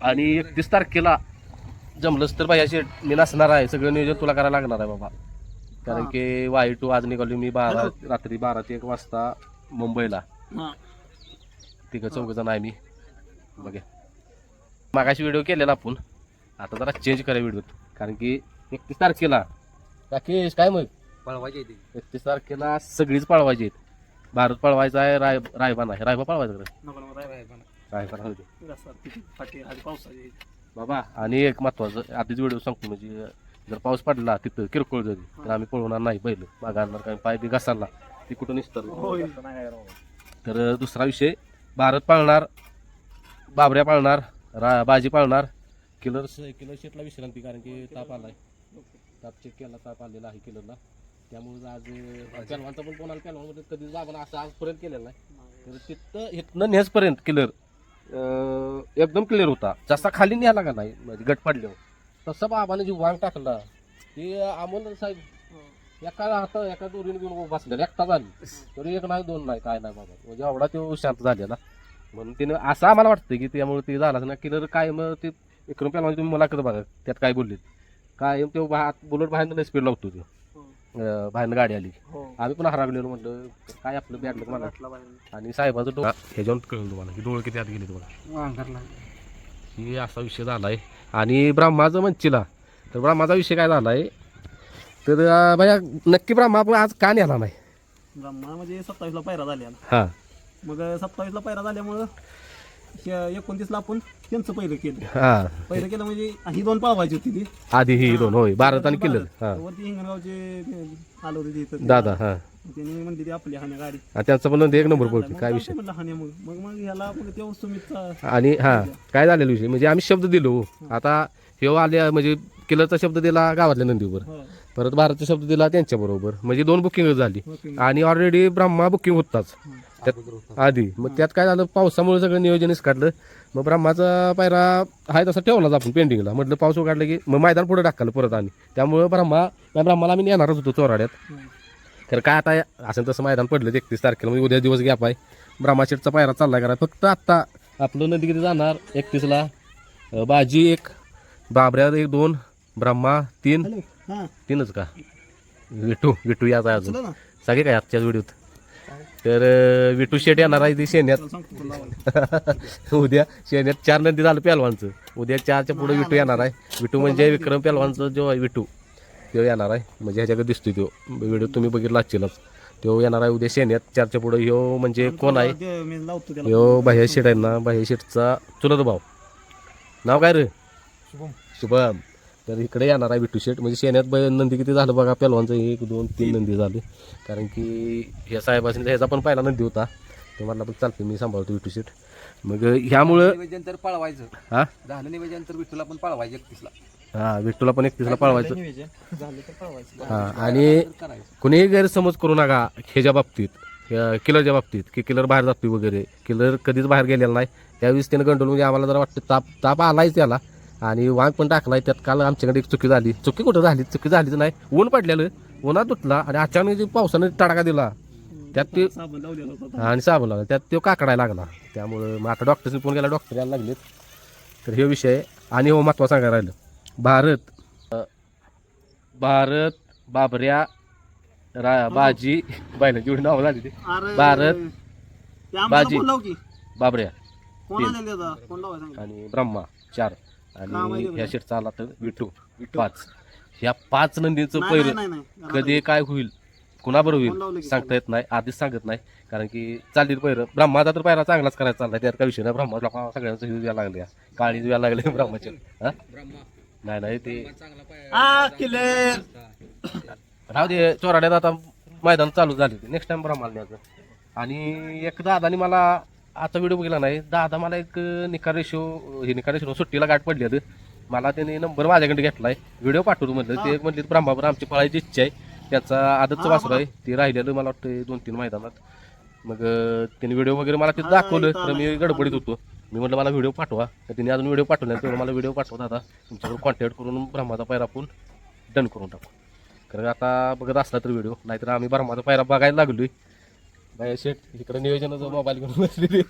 आणि एकतीस तारखेला जमलंच तर अशी मी नसणार आहे. सगळं नियोजन तुला करायला लागणार आहे बाबा. कारण. की वाई टू आज निघालो मी बारा. रात्री बारा ते एक वाजता मुंबईला. तिघं चौघ जण आहे मी. बघा. मागाशी व्हिडिओ केलेला आपण. आता जरा चेंज करा व्हिडिओ कारण की एकतीस तारखेला. राकेश काय मग? पळवायची ती. एकतीस तारखेला सगळीच पळवायची आहेत. भारत पळवायचा आहे राय रायबा नाही रायबा पळवायचा का रे? नको नको राय बाय रायबा राहू दे रस्ता किती फाटी आधी पावसाची. बाबा आणि एक महत्वाचं आधीच व्हिडिओ सांगतो म्हणजे जर पाऊस पडला तिथं किरकोळ जरी तर आम्ही पळवणार नाही बैल. मागा आणणार कारण पाय बी घसारला ती कुठं निसतं? होय. तर दुसरा विषय भारत पाळणार बाबऱ्या पाळणार रा बाजी पाळणार किलर किलर शेटला विश्रांती कारण की ताप आलाय. ताप चेक केला ताप आलेला आहे किलरला. त्यामुळे आज पॅलवानचा पण कोणाला पॅलवानमध्ये कधीच बाबाला असं आजपर्यंत केलेलं नाही. तर तिथं इथनं नेसपर्यंत क्लिअर एकदम क्लिअर होता. जसा खाली न्यायला का नाही म्हणजे गट पडल्यावर. तसं बाबाने जी वांग टाकला ते अमोल साहेब एका हात एका दोरीने घेऊन बसलेला एकटा झाली. तरी एक नाही दोन नाही काय नाही बाबा. म्हणजे एवढा तो शांत झालेला. म्हणून तिने असं आम्हाला वाटतं की त्यामुळे ते झालं ना किलर काय मग ते विक्रम पेला तुम्ही मला करत बघा त्यात काय बोललेत काय तो बुलेट बाहेर स्पीड लावतो ते. बाहेरनं गाडी आली. हो. आम्ही पण हरागलेलो म्हटलं काय आपलं बॅग मला. बाहेर आणि साहेबाचं डोळा ह्याच्यावर कळलं तुम्हाला की डोळे किती आत गेले तुम्हाला. वांगरला ही असा विषय झालाय. आणि ब्रह्माचं म्हणशीला तर ब्रह्माचा विषय काय झालाय? तर अं, भैया नक्की ब्रह्मा आपण आज का नेला नाही? ब्रह्मा म्हणजे सत्तावीसला पैरा झालेला हा. मग सत्तावीसला पैरा झाल्यामुळं हे एकोणतीसला आपण त्यांचं पहिलं केलं. हा. पहिलं केलं म्हणजे ही दोन पावायची होती ती. आधी ही दोन होय. भारत. आणि किल्लर हा. वरती हिंगणगावचे ते आलं होते तिथं दादा हा. त्यांनी म्हणली ती आपली हाण्या गाडी. त्यांचा पण एक नंबर मग काय विषय? म्हणलं हाण्या मग मग मग ह्याला मग तेव्हा सुमितचा आणि हा काय झालेला विषय? म्हणजे आम्ही शब्द दिलो. आता ह्यो आल्या म्हणजे किलरचा शब्द दिला गावातल्या नंदीवर. हो. परत भारतचा शब्द दिला त्यांच्या बरोबर. म्हणजे दोन बुकिंग झाली. आणि ऑलरेडी ब्रह्मा बुकिंग होताच. त्यात आधी. मग त्यात काय झालं पावसामुळे सगळं नियोजनच काढलं. मग ब्रह्माचा पायरा आहे तसा ठेवलाच आपण पेंडिंगला म्हटलं पाऊस उघडलं की मग मैदान पुढे टाकलं परत आणि त्यामुळं ब्रह्मा त्या ब्रह्माला आम्ही येणारच होतो चोराड्यात. तर काय आता असं तसं मैदान पडलं एकतीस तारखेला म्हणजे उद्या दिवस गॅप आहे. ब्रह्माशेटचा पायरा चालला करा फक्त आत्ता आपलं नदी किती जाणार? एकतीसला बाजी एक बाबऱ्या एक दोन ब्रह्मा तीन. तीनच का? विटू विटू याच अजून. सगळे काय आजच्याच व्हिडिओत तर विटू शेट येणार आहे ती शेण्यात. उद्या शेण्यात चार नंदी झालं पेलवानचं उद्या चारच्या पुढे विटू येणार आहे. विटू म्हणजे विक्रम पेलवानचं जो आहे विटू तो येणार आहे. म्हणजे ह्याच्याकडे दिसतोय तो. व्हिडिओ तुम्ही बघितला असशीलच तो येणार आहे उद्या शेण्यात. चारच्या पुढे ह्यो म्हणजे कोण आहे? ह्यो बाह्या शेट आहे ना. बाह्या शेटचा चुलत भाऊ. नाव काय रे? शुभम. शुभम. तर इकडे येणार आहे विटू शेट म्हणजे शेण्यात ब- नंदी किती झालं बघा पेलवानचं एक दोन तीन नंदी झाले. कारण की ह्या साहेबांनी ह्याचा पण पहिला नंदी होता. तो म्हणला पण चालते मी सांभाळतो विटू शेट मग ह्यामुळं निवेदन तर पळवायचं. हा? झालं निवेदन तर विठ्ठला पण पळवायचं एकतीसला हा विठ्ठूला पण एकतीसला पळवायचं. झालं तर पळवायचं. हा आणि कुणीही गैरसमज करू नका ह्याच्या बाबतीत किलरच्या बाबतीत की किलर बाहेर जातोय वगैरे. किलर कधीच बाहेर गेलेला नाही. त्यावेळेस त्यानं गंडवलं म्हणजे आम्हाला जरा वाटतं ताप ताप आलायच त्याला. आणि वाघ पण टाकलाय त्यात काल आमच्याकडे एक चुकी झाली. चुकी कुठं झाली? चुकी झालीच नाही. ऊन पडलेलं. उन्हात तुटला आणि अचानक जे पावसानं तडाखा दिला त्यात ते आणि साबण लागला त्यात तो काकडायला लागला. त्यामुळं मग आता डॉक्टरने फोन केला डॉक्टर यायला लागलेत. तर हे विषय. आणि हो महत्त्व सांगायला राहिलं. भारत भारत बाबऱ्या रा बाजी बायला जेवढी नावं झाली ते. भारत, बाजी. बाबऱ्या. आणि ब्रह्मा चार. आणि ह्या शेटचा आला तर विठू पाच. ह्या पाच नंदीचं पहिलं. नाही, नाही, नाही. कधी काय होईल? कुणाबरोबर होईल? सांगता येत नाही आधीच सांगत नाही. कारण की चालली पहिलं. ब्रह्माचा तर पहिला चांगलाच करायचा चाललाय. त्यात काय विषय नाही. ब्रह्माला पहा सगळ्यांचं हिज लागले काळीज व्हायला लागले ब्रह्माचे. हा? नाही नाही ते. राहू दे चोराड्यात आता मैदान चालू झाले. नेक्स्ट टाइम ब्रह्माला न्यायचं. आणि एक दादानी मला आता व्हिडिओ बघितला नाही. दादा मला एक निकार रेशो हे निकार रेशो सुट्टीला गाठ पडली आहे मला त्याने नंबर माझ्याकडे घेतलाय. व्हिडिओ पाठवतो म्हटलं ते म्हणले ब्रह्मावर आमची पळायची इच्छा आहे. त्याचा आदतचं वासरू आहे ते राहिलेलं मला वाटतं दोन तीन मैदानात. मग त्याने व्हिडिओ वगैरे मला तिथं दाखवलं. तर मी गडबडीत होतो. मी म्हटलं मला व्हिडिओ पाठवा. तर तिने अजून व्हिडिओ पाठवला तर मला व्हिडिओ पाठवा दादा. तुमच्याकडून कॉन्टॅक्ट करून ब्रह्माचा पैरा आपण डन करून टाकू. कारण आता बघत असला तर व्हिडिओ नाहीतर आम्ही ब्रह्माचा पैरा बघायला लागलोय. बाय शेट इकडे नियोजनाचं मोबाईल घेऊन बसलेली.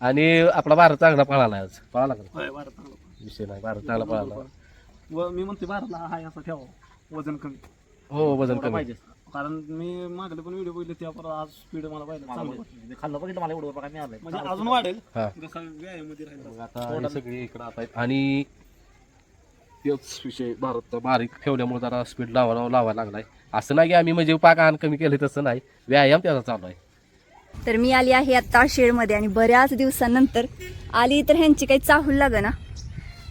आणि आपला भारत चांगला पळाला आज. पळाला का? होय भारत चांगला विषय नाही भारत चांगला पळाला. व मी म्हणते भारतला हाय असं ठेवा वजन कमी. हो वजन कमी. पाहिजे. कारण मी मागले पण व्हिडिओ बघितले त्या परत आज स्पीड मला पाहिजे चांगलं. वाटलं. खाल्लं बघितलं मला एवढं बघा मिळालंय म्हणजे अजून वाढेल. हा. जसा व्यायामध्ये राहील मग आता हे सगळी इकडं आता आहेत. आणि तेच विषय भारत बारीक ठेवल्यामुळे जरा स्पीड लावा लावायला लागलाय. असं नाही की आम्ही म्हणजे पाक कमी केले तसं नाही. व्यायाम त्याचा चालू आहे. तर मी आली आहे आत्ता शेडमध्ये आणि बऱ्याच दिवसानंतर आली तर ह्यांची काही चाहूल लागं ना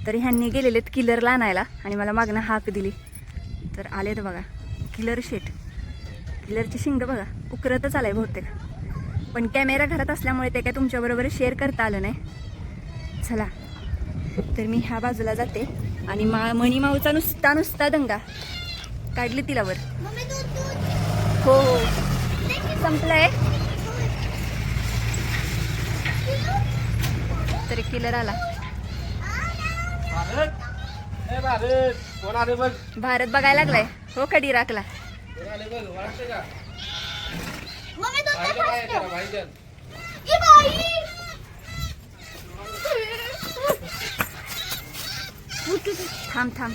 तर ह्यांनी गेलेलेत किलरला आणायला आणि मला मागणं हाक दिली. तर आलेत बघा किलर शेट. किलरची शिंग बघा उकरतच आलाय बहुतेक. पण कॅमेरा घरात असल्यामुळे ते काय तुमच्याबरोबर शेअर करता आलं नाही. चला. तर मी ह्या बाजूला जाते आणि मा मणी माऊचा नुसता नुसता दंगा. काढली तिला वर. हो हो. संपलंय. तरी किलर आला. भारत. बघायला लागलाय. हो कडी राखला? थांब थांब.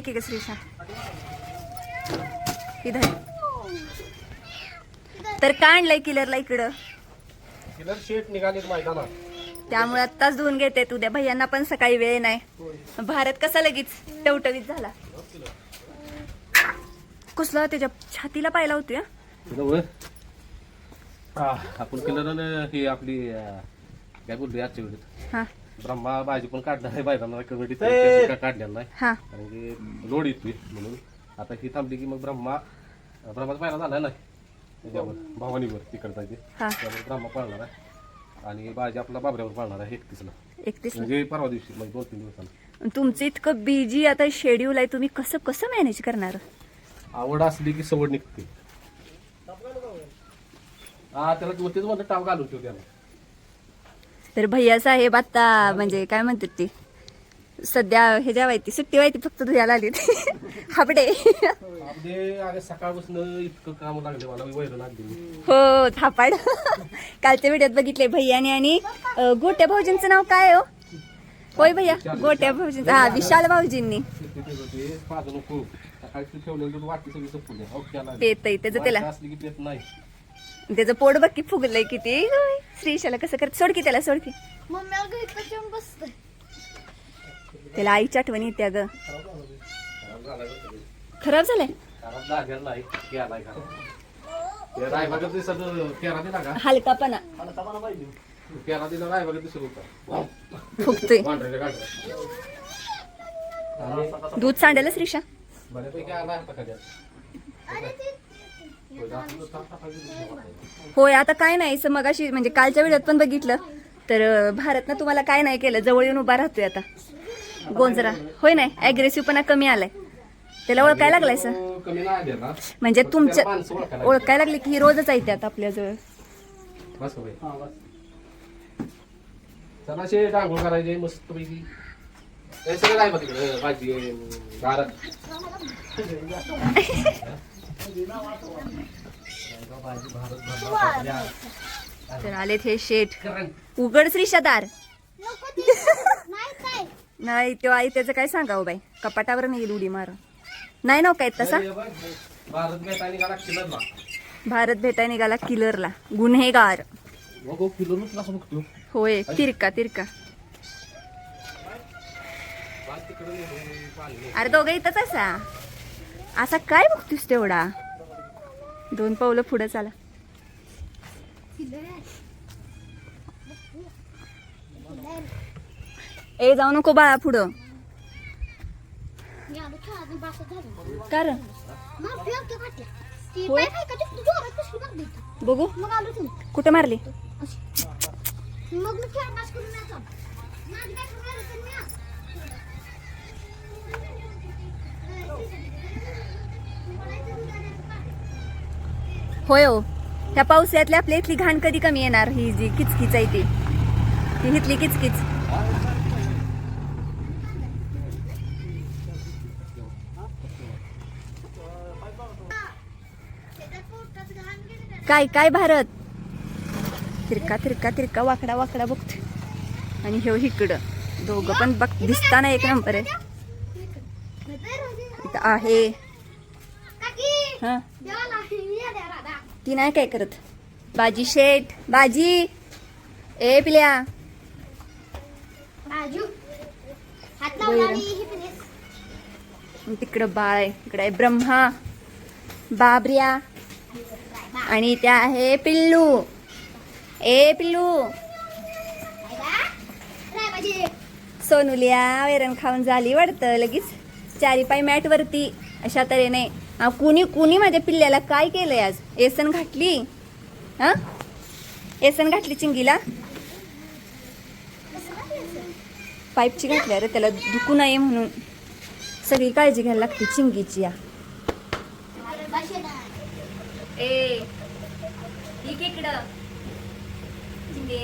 की श्रीशा? इधर. तर का आणलंय किलरला इकडं? किलर शेट निघालेत मैदानात. त्यामुळे आत्ताच धुवून घेते उद्या भैयांना पण सकाळी वेळ नाही. भारत कसा लगेच टवटवीत झाला? कुसला? त्याच्या छातीला पाहिला होती आपण किलर आपली काय बोलली आजच्या वेळेत. हा. ब्रह्मा भाजी पण काढणार आहे मैदानाला कमिटी काढलेला नाही. हा. कारण की लोड येतोय म्हणून. आता ही थांबली की मग ब्रह्मा ब्रह्माचा पहिला झाला नाही. त्याच्यावर भवानीवर तिकडचा ते हा. त्यामुळे ब्रह्मा पळणार आहे. आणि भाजी आपला बाबऱ्यावर पळणार आहे एकतीसला. एकतीस म्हणजे परवा दिवशी म्हणजे दोन तीन दिवसांना. तुमचं इतकं बिजी आता शेड्यूल आहे तुम्ही कसं कसं मॅनेज करणार? आवड असली की सवड निघते. हा त्याला तू तेच म्हणलं टाव घालून ठेव त्याला. तर भैया साहेब आता म्हणजे काय म्हणतात ते? सध्या हे ज्या माहिती सुट्टी माहिती फक्त धुयाला आली हापडे. सकाळपासून इतकं काम लागले मला. हो थापाड. कालच्या व्हिडिओत बघितले भैयाने आणि गोट्या भाऊजींचं नाव काय हो? होय भैया गोट्या भाऊजींचं. हा विशाल भाऊजींनी. पेत त्याचं त्याला. त्याचं पोट बघ की फुगलंय किती. श्रीशाला कसं करत सोड की त्याला सोड की. अगं त्याला आईची आठवण येते ग खराब झालंय? हलकापणा. फुगतोय. दूध सांडेल श्रीशा बऱ्यापैकी आला होता कधी होय आता काय नाही असं मगाशी म्हणजे कालच्या व्हिडिओत पण बघितलं. तर भारतनं तुम्हाला काय नाही केलं जवळ येऊन उभा राहतोय आता. गोंजरा होय नाही अग्रेसिव्ह पणा कमी आलाय. त्याला ओळखायला लागलाय सर? म्हणजे फक्त त्याला तुमचं माणसं ओळखायला लागले की ही रोजच आहे त्यात आपल्याजवळ. डांगोळ करायचे मस्त पैकी सगळं तिकडे भाजी दारात तर आलेत हे शेठ. उघड श्रीशादार. नको नाही तो तेव्हा आई त्याचं काय सांगावं हो बाई? कपाटावर नाही उडी मार नाही ना हो काय तसा? भारत भेटाय निघाला किलरला. गुन्हेगार. होय तिरका तिरका. अरे दोघं इथंच असा. असा काय बघतोस तेवढा? दोन पावलं पुढं चाला. ए जाऊ नको बाळा पुढं. मी कारण मग मारली बघू मग मारली मग होय हो. ह्या पावसाळ्यातली आपल्या इथली घाण कधी कमी येणार? ही जी किचकिच आहे ती. ही इथली किचकिच. काय काय भारत? तिरका तिरका तिरका वाकडा वाकडा बघतो आणि ह्यो इकडं. दोघं पण बघ दिसताना एक नंबर आहे. इथं आहे. हा? ती नाही काय करत. बाजी शेठ बाजी. ए पिल्या. ही तिकडं बाळ आहे. इकडं आहे ब्रह्मा बाबऱ्या आणि त्या आहे पिल्लू. ए पिल्लू. सोनुलिया वैरण खाऊन झाली वाटतं लगेच. चारी पाय मॅट वरती. अशा तऱ्हेने. आ, कुणी कुणी माझ्या पिल्ल्याला काय केलंय आज? एसन घातली? हा एसन घातली चिंगीला? पाईपची घातली. अरे त्याला दुखू नये म्हणून. सगळी काळजी घ्यायला लागते चिंगीची या. ए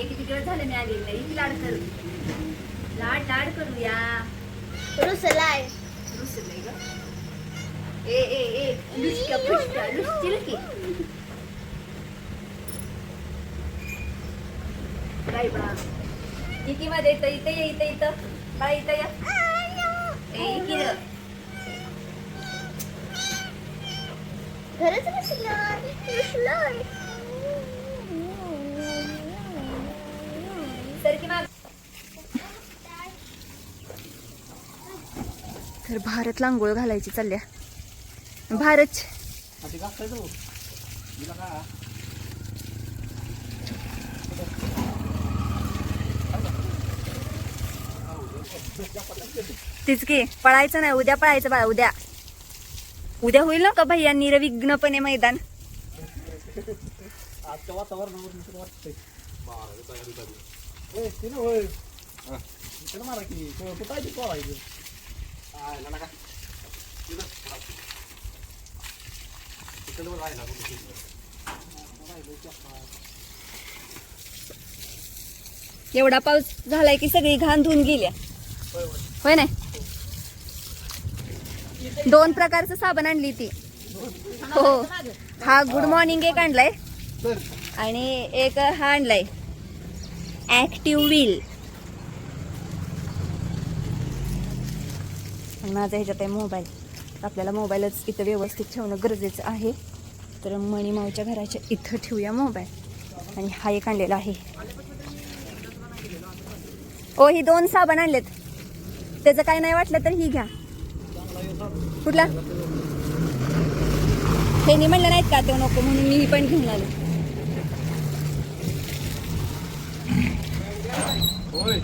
किती झाले मी आलेली लाड कर. लाड लाड करूया. रुसलाय ग ए ए ए लुसक्या फुसक्या लुसतील की काय बा किती मध्ये इथं इथं ये इथं इथं बाळा इथं या ए इकी र. खरंच रुसलाय रुसलाय तर भारत लांगोळ घालायची चालल्या. भारत? तीच की पळायचं नाही उद्या पळायचं बाळा उद्या. उद्या होईल ना का भैया? निरविघ्नपणे मैदान. आजच्या एवढा पाऊस झालाय की सगळी घाण धुवून गेल्या. होय नाही? दोन प्रकारचं साबण आणली ती. हो. हा गुड मॉर्निंग एक आणलाय. आणि एक हा आणलाय. ऍक्टिव्ह व्हील माझा ह्याच्यात आहे मोबाईल. आपल्याला मोबाईलच इथं व्यवस्थित ठेवणं गरजेचं आहे. तर मणिमावच्या घराच्या इथं ठेवूया मोबाईल. आणि हा एक आणलेला आहे. ओ ही दोन साबण आणलेत. त्याचं काय नाही वाटलं तर ही घ्या. कुठला? हे म्हणलं नाहीत का ते नको म्हणून मी पण घेऊन आलो. होय.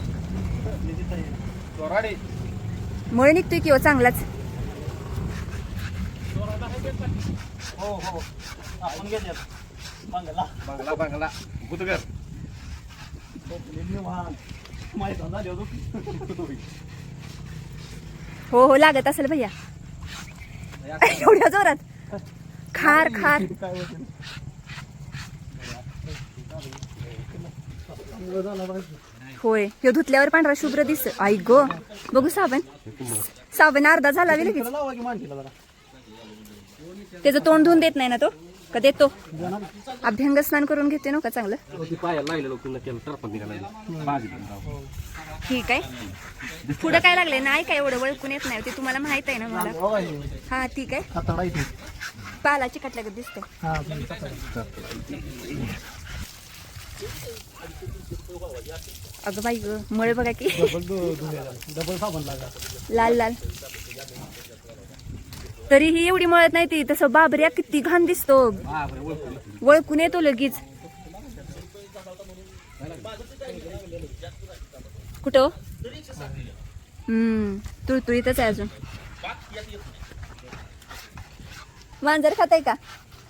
मुळे निघतोय किंवा चांगलाच. हो हो. हो हो लागत असेल भैया. एवढ्या जोरात? खार खार. काय होय. ह्यो धुतल्यावर पांढरा शुभ्र दिस आई गो. बघू साबण. साबण अर्धा झाला बी लगेच. त्याचं तोंड धुवून देत नाही ना तो? का देतो? अभ्यंग स्नान करून घेते ना का चांगलं? ठीक आहे. पुढं काय लागले नाही काय एवढं वळकून येत नाही. ते तुम्हाला माहीत आहे ना मला. हो. हा ठीक आहे. पाला चिकटल्यागत दिसतंय. हा. अगं बाई ग मळ बघा की. डबल साबण लागा लाल लाल. तरीही एवढी मळत नाही ती तसं बाबऱ्या किती घाण दिसतो. वळकून येतो लगेच. कुठं हम्म तुळतुळीतच आहे अजून. मांजर खाताय का?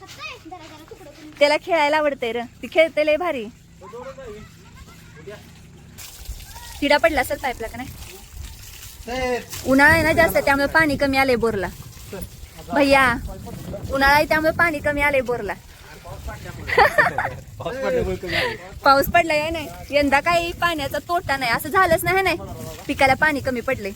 खाताय. जरा जरा तुकडं करून त्याला खेळायला आवडतंय र. ती खेळते लय भारी. किडा पडला असेल पाईपला का नाही? उन्हाळा आहे ना जास्त त्यामुळे पाणी कमी आलंय बोरला. भैया उन्हाळा आहे त्यामुळे पाणी कमी आलंय बोरला. पाऊस पडलाय आहे नाही. यंदा काही पाण्याचा तोटा नाही. असं झालंच नाही नाही. पिकाला पाणी कमी पडलंय.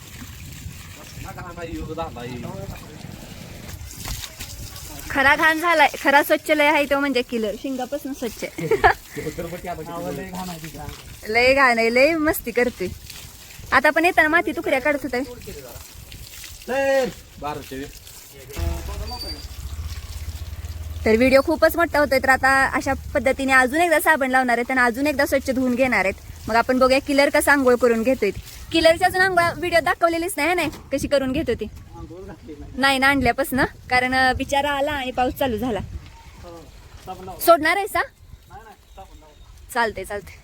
खरा घाण झालाय खरा स्वच्छ लय आहे तो म्हणजे किलर शिंगापासून स्वच्छ आहे. लय घाण आहे लय मस्ती करते. आता पण येताना माती तुकड्या काढत होते. तर व्हिडिओ खूपच मोठा होतोय तर आता अशा पद्धतीने अजून एकदा साबण लावणार आहेत आणि अजून एकदा स्वच्छ धुवून घेणार आहेत. मग आपण बघूया किलर कसा आंघोळ करून घेतोय. किलरची अजून आंघोळ व्हिडिओ दाखवलेलीच नाही नाही? कशी करून घेतो ती. नाही ना आणल्यापासून. कारण बिचारा आला आणि पाऊस चालू झाला. सोडणार आहेस हा? चालते चालते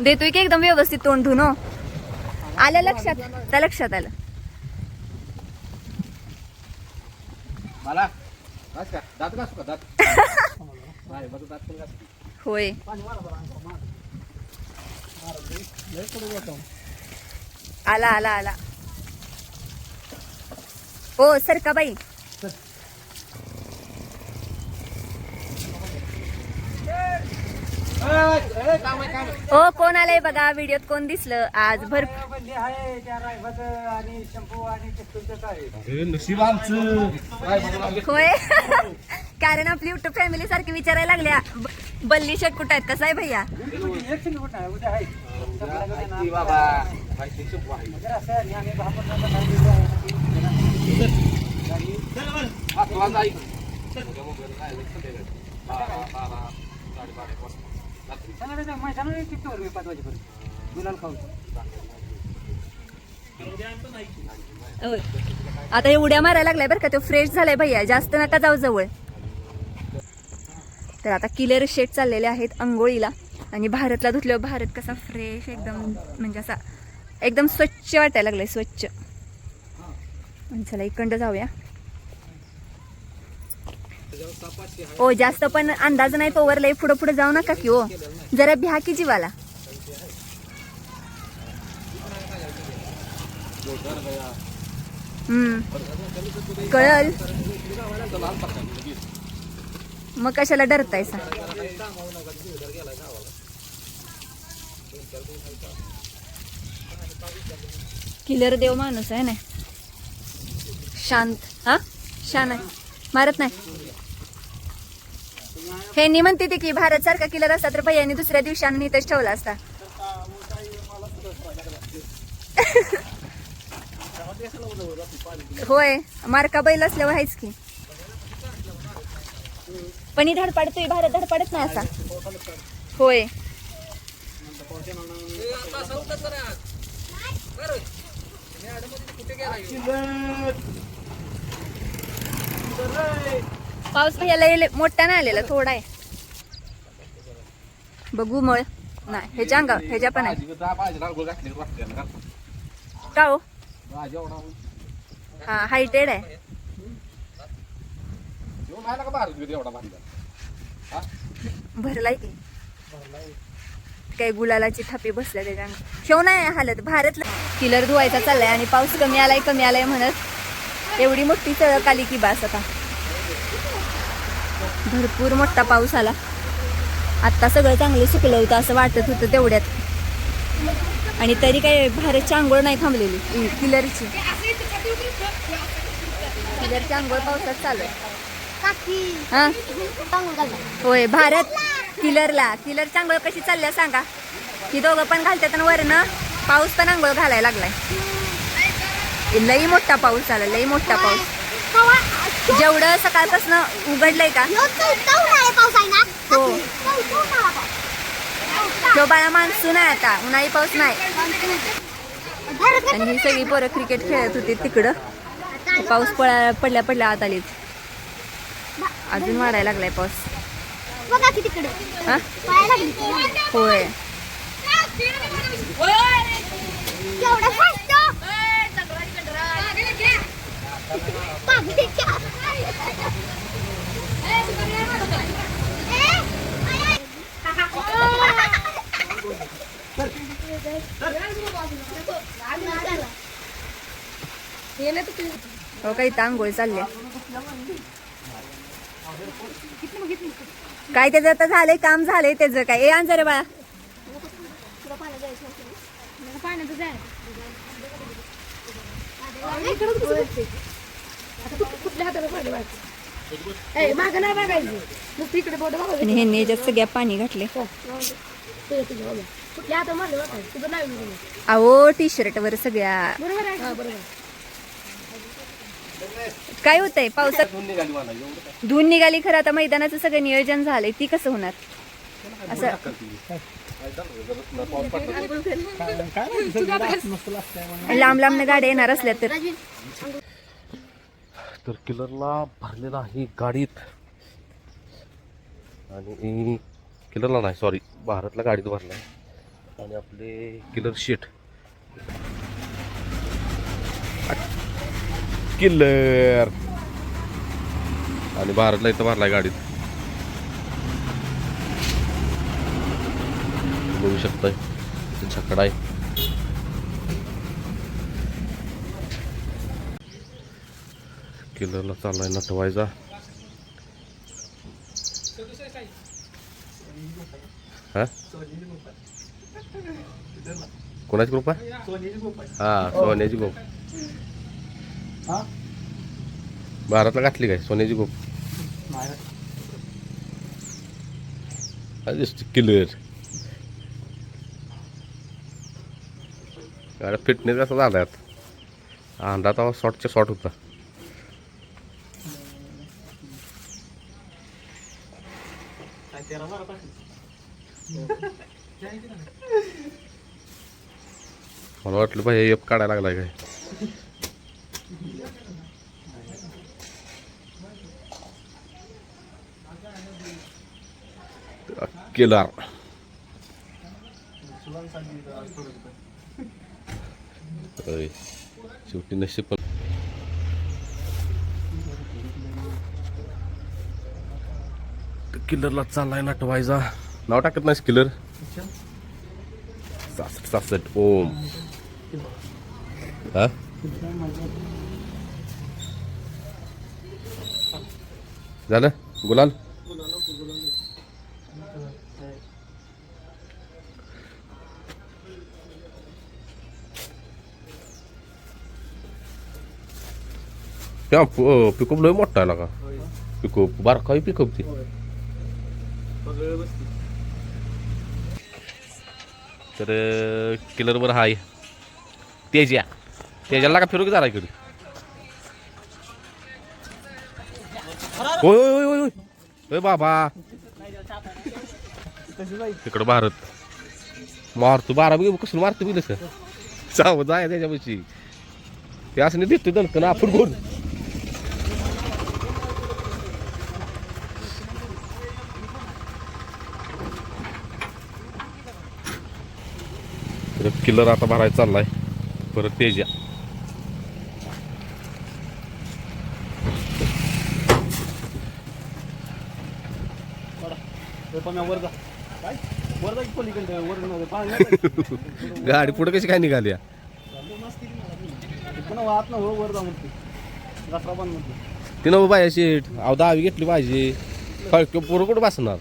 देतोय की एकदम व्यवस्थित तोंड धुन हो. आलं लक्षात? त्या लक्षात आलं. होय. आला आला आला. हो, ओ सरका बाई? ओ कोण आलंय बघा व्हिडिओत कोण दिसलं? आज भर नशीब आमचं होय? कारण आपली युट्यूब फॅमिली सारखी विचारायला लागल्या. ब- बल्ली शेट कुठं आहेत? कसं आहे भैया? बाबा. होय. आता हे उड्या मारायला लागलाय बरं का तो फ्रेश झालाय भैया. जास्त नका जाऊ जवळ. तर आता किलर शेट चाललेले आहेत अंघोळीला आणि भारतला धुतल्यावर भारत कसा फ्रेश एकदम म्हणजे असा एकदम स्वच्छ वाटायला लागलाय स्वच्छ. आणि चला इकडं जाऊया. ओ जास्त पण अंदाज नाही तोवर लय पुढं पुढे जाऊ नका की ओ. जरा भ्या की जीवाला. हम्म. कळल. मग कशाला डरताय सा किलर देव माणूस आहे ना. शांत हा? शान आहे. मारत नाही. हे म्हणते ते की भारत सारखा किलर असता तर भैयानी दुसऱ्या दिवशी आणून इथेच ठेवला असता. होय मार्का बैल असल्यावर आहेच की. पण ही धडपाडतोय भारत धडपाडत नाही असा. होय. पाऊस याला लय मोठा नाही आलेला थोडा आहे. बघू मळ. नाही ह्याच्या अंगावर ह्याच्या पण आहे का हो? हा हायटेड आहे. भरलाय की. काही गुलालाची थापी बसल्या त्याच्या शेव नाही हालत भारतला. किलर धुवायचा चाललाय आणि पाऊस कमी आलाय कमी आलाय म्हणत एवढी मोठी सळक आली की बास आता. भरपूर मोठा पाऊस आला. आत्ता सगळं चांगलं सुकलं होतं असं वाटत होतं तेवढ्यात. आणि तरी काय भारतची आंघोळ नाही थांबलेली. किलरची. किलरची आंघोळ पावसात चालू आहे. हा. होय भारत किलरला. किलर चांगलं कशी चालल्या सांगा. ही दोघं पण घालतात आणि वरनं पाऊस पण आंघोळ घालायला लागलाय. लई मोठा पाऊस झाला लई मोठा पाऊस. जेवढं सकाळपासून उघडलंय का? आहे हो. तो बाळा मान्सून आहे आता उन्हाळी पाऊस नाही. आणि ही सगळी पोरं क्रिकेट खेळत होती तिकडं. पाऊस पडा पडल्या पडल्या आत आलीच अजून वाढायला लागलाय पाऊस. होय. हो काही तांगोळ चालले. काय त्याचं आता झालंय? काम झालंय त्याचं काय? ए आण रे बाळा. ए, मागं नाही बघायचं. नुसतं इकडे बोट बघायचं. आणि ह्यांनी याच्यात सगळ्या पाणी घातले. हो. कुठल्या तुझं नाही. अहो टी शर्ट वर सगळ्या बरोबर आहे हा, बरोबर काय पावसात मला एवढं काय? धुवून निघाली खरं आता मैदानाचं सगळं नियोजन झालंय. ती कसं होणार? असं लांब लांब गाड्या येणार असल्या तर. तर किलरला भरलेला आहे गाडीत. आणि किलरला नाही सॉरी भारतला गाडीत भरलाय. आणि आपले किलर शेट किल्लर आणि भारतला इथं भरलाय गाडीत. बघू शकताय. छकडा आहे. किलरला चाललाय नटवायचा. हा? कोणाची ग्रुप आहे? हा सोन्याची ग्रुप. हा? भारतला घातली काय? सोन्याची ग्रुप. नाही. किलर. अरे फिटनेस कसा झाला अंडा तर शॉर्टच्या शॉर्ट होता. मला वाटलं पाहिजे एप काढायला लागलाय काय. केला शेवटी नशीब पण किल्लरला चाललाय नटवायचा. नाव टाकत नाहीस किल्लर सासष्ट सासष्ट ओम. हा? झालं? गुलाल? पिकअप लय मोठा आहे का? पिकअप बारकाई पिकअप ती. तर किलरवर हाय. तेजा तेजाला का फिरू की जरा इकडे. होय होय होय होय होय. होय बाबा. इकडं भारत. मारतो बारा बघ कसं मारतो बी कसं चाव जाय त्याच्यापाशी. ते असं नाही देतो दणकन आपण कोण किलर आता भरायचा चाललाय परत तेजा पण वर जा. काय? वर जा की पलीकडे वर जाऊ दे. पाणी नाही. गाडी पुढे कशी काय निघाली हो तिनं बाया शेट अहो दहावी घेतली पाहिजे फळक पोरं कुठं बसणार